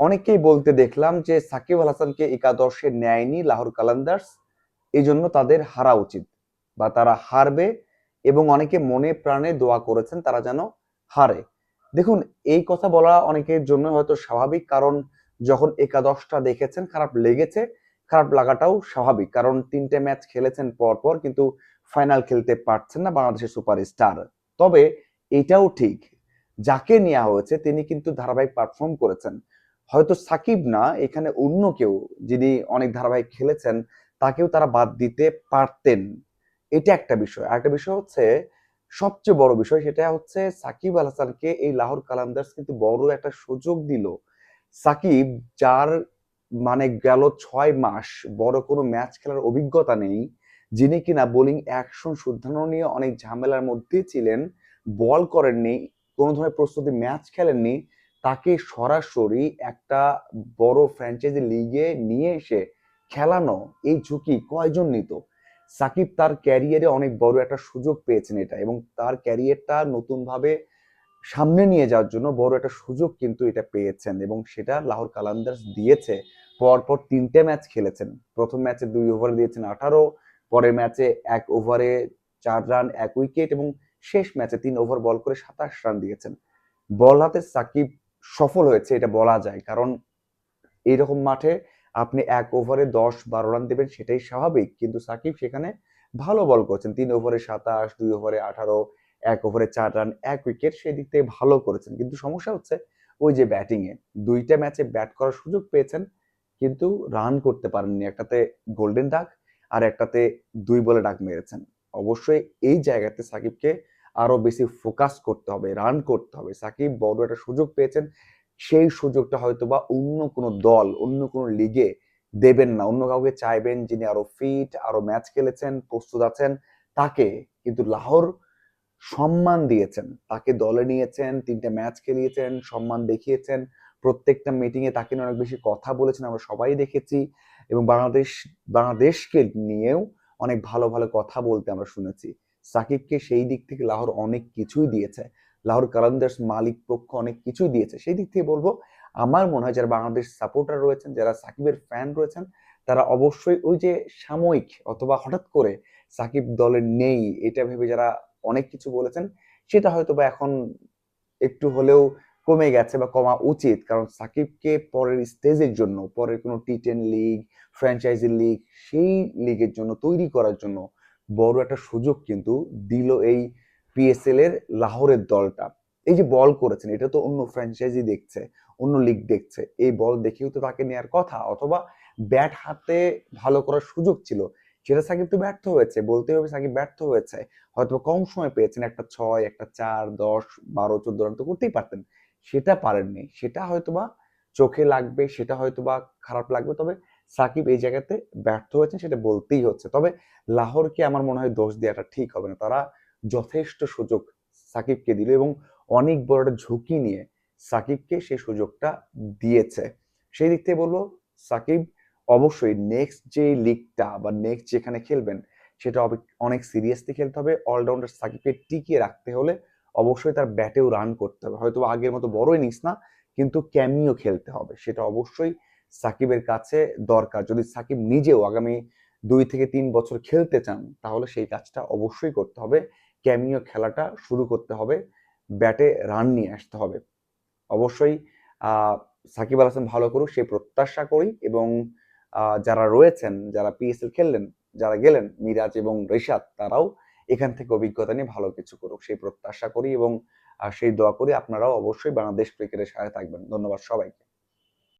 অনেকেই বলতে দেখলাম যে সাকিব আল হাসানকে একাদশে নেয়নি লাহোর কালান্দার্স। এই জন্য তাদের হারা উচিত বা তারা হারবে এবং অনেকে মনে প্রাণে দোয়া করেছেন তারা যেন হারে। দেখুন, এই কথা বলা অনেকের জন্য হয়তো স্বাভাবিক কারণ যখন একাদশটা দেখেছেন খারাপ লেগেছে, খারাপ লাগাটাও স্বাভাবিক কারণ তিনটে ম্যাচ খেলেছেন পর পর কিন্তু ফাইনাল খেলতে পারছেন না বাংলাদেশের সুপারস্টার। তবে এটাও ঠিক, যাকে নেওয়া হয়েছে তিনি কিন্তু ধারাবাহিক পারফর্ম করেছেন। হয়তো সাকিব না, এখানে অন্য কেউ যিনি অনেক ধারাবাহিক খেলেছেন, তাকেও তারা বাদ দিতে পারতেন। এটা একটা বিষয়। আরেকটা বিষয় হচ্ছে, সবচেয়ে বড় বিষয় সেটা হচ্ছে, সাকিব আল হাসানকে এই লাহোর কালান্দার্স কিন্তু বড় একটা সুযোগ দিল। সাকিব, যার মানে গেল ছয় মাস, বড় কোনো ম্যাচ খেলার অভিজ্ঞতা নেই, যিনি কিনা বোলিং, অ্যাকশন শুদ্ধানো নিয়ে অনেক ঝামেলার মধ্যে ছিলেন, বল করেননি, কোনো ধরনের প্রস্তুতি ম্যাচ খেলেননি তাকে সরাসরি একটা বড় ফ্র্যাঞ্চাইজি লিগে নিয়ে এসে খেলানো, এই ঝুঁকি কয়জন নিত? সাকিব তার ক্যারিয়ারে অনেক বড় একটা সুযোগ পেয়েছেন এটা এবং তার ক্যারিয়ারটা নতুনভাবে সামনে নিয়ে যাওয়ার জন্য বড় একটা সুযোগ কিন্তু এটা পেয়েছেন এবং সেটা লাহোর কালান্দার্স দিয়েছে। পরপর তিনটে ম্যাচ খেলেছেন। প্রথম ম্যাচে দুই ওভার দিয়েছেন আঠারো, পরের ম্যাচে এক ওভারে চার রান এক উইকেট এবং শেষ ম্যাচে তিন ওভার বল করে সাতাশ রান দিয়েছেন। বল হাতে সাকিব সফল হয়েছে, এটা বলা যায়। কারণ এইরকম মাঠে আপনি এক ওভারে দশ বারো রান দেবেন সেটাই স্বাভাবিক। কিন্তু সাকিব সেখানে ভালো বল করছেন। তিন ওভারে সাতাশ, দুই ওভারে আঠারো, এক ওভারে চার রান, এক উইকেট সেই দিক থেকে ভালো করেছেন। কিন্তু সমস্যা হচ্ছে ওই যে ব্যাটিং এ দুইটা ম্যাচে ব্যাট করার সুযোগ পেয়েছেন, কিন্তু রান করতে পারেননি। একটাতে গোল্ডেন ডাক আর একটাতে দুই বলে ডাক মেরেছেন। অবশ্যই এই জায়গাতে সাকিবকে আরও বেশি ফোকাস করতে হবে রান করতে হবে। সাকিব বড় একটা সুযোগ পেয়েছেন, সেই সুযোগটা হয়তো বা অন্য কোনো দল, অন্য কোনো লিগে দেবেন না। অন্য কাউকে চাইবেন যিনি আরও ফিট আরও ম্যাচ খেলেছেন, প্রস্তুত আছেন, তাকে কিন্তু লাহোর সম্মান দিয়েছেন। তাকে দলে নিয়েছেন, তিনটা ম্যাচ খেলিয়েছেন, সম্মান দেখিয়েছেন। প্রত্যেকটা মিটিং এ তাকে অনেক বেশি কথা বলেছেন, আমরা সবাই দেখেছি। এবং বাংলাদেশ, বাংলাদেশকে নিয়েও অনেক ভালো ভালো কথা বলতে আমরা শুনেছি। সাকিবকে সেই দিক থেকে লাহোর অনেক কিছুই দিয়েছে। লাহোর কালান্দার্স মালিক পক্ষ অনেক কিছুই দিয়েছে। সেই দিক থেকে বলব, আমার মনে হয় যারা বাংলাদেশ সাপোর্টার রয়েছেন, যারা সাকিবের ফ্যান রয়েছেন, তারা অবশ্যই ওই যে সাময়িক অথবা হঠাৎ করে সাকিব দলে নেই, এটা ভেবে যারা অনেক কিছু বলেছেন, সেটা হয়তো বা এখন একটু হলেও কমে গেছে বা কমা উচিত। কারণ সাকিবকে পরের স্টেজের জন্য, পরের কোনো T ten league franchise league সেই লিগের জন্য, তৈরি করার জন্য বড় একটা সুযোগ কিন্তু দিল এই পিএসএল এর লাহোরের দলটা। এই যে বল করেছেন, এটা তো অন্য ফ্র্যাঞ্চাইজি দেখছে, অন্য লিগ দেখছে। এই বল দেখেও তো তাকে নেওয়ার কথা, অথবা ব্যাট হাতে ভালো করার সুযোগ ছিল, সেটা সাকিব তো ব্যর্থ হয়েছে বলতে হবে সাকিব ব্যর্থ হয়েছে। হয়তো কম সময় পেয়েছেন, একটা ছয়, একটা চার, দশ, বারো, চোদ্দ রান তো করতেই পারতেন। সেটা পারেননি, সেটা হয়তোবা চোখে লাগবে, সেটা হয়তোবা খারাপ লাগবে, তবে সাকিব এই জায়গাতে ব্যর্থ হয়েছেন সেটা বলতেই হচ্ছে। তবে লাহোরকে আমার মনে হয় দোষ দেওয়াটা ঠিক হবে না। তারা যথেষ্ট সুযোগ সাকিবকে দিল এবং অনেক বড় একটা ঝুঁকি নিয়ে সাকিবকে সেই সুযোগটা দিয়েছে। সেই দিক থেকে বলব, সাকিব অবশ্যই নেক্সট যে লিগটা বা নেক্সট যেখানে খেলবেন, সেটা অনেক সিরিয়াসলি খেলতে হবে। অলরাউন্ডার সাকিবকে টিকিয়ে রাখতে হলে অবশ্যই তার ব্যাটেও রান করতে হবে। হয়তো আগের মতো বড় ইনিংস না, কিন্তু ক্যামিও খেলতে হবে। সেটা অবশ্যই সাকিবের কাছে দরকার। যদি সাকিব নিজেও আগামী দুই থেকে তিন বছর খেলতে চান, তাহলে সেই কাজটা অবশ্যই করতে হবে। ক্যামিও খেলাটা শুরু করতে হবে, ব্যাটে রান নিয়ে আসতে হবে। অবশ্যই সাকিব আল হাসান ভালো করুক সেই প্রত্যাশা করি এবং যারা রয়েছেন, যারা পিএসএল খেললেন, যারা গেলেন, মিরাজ এবং রেশাদ, তারাও এখান থেকে অভিজ্ঞতা নিয়ে ভালো কিছু করুক, সেই প্রত্যাশা করি এবং সেই দোয়া করি। আপনারাও অবশ্যই বাংলাদেশ ক্রিকেটের সাথে থাকবেন। ধন্যবাদ সবাইকে।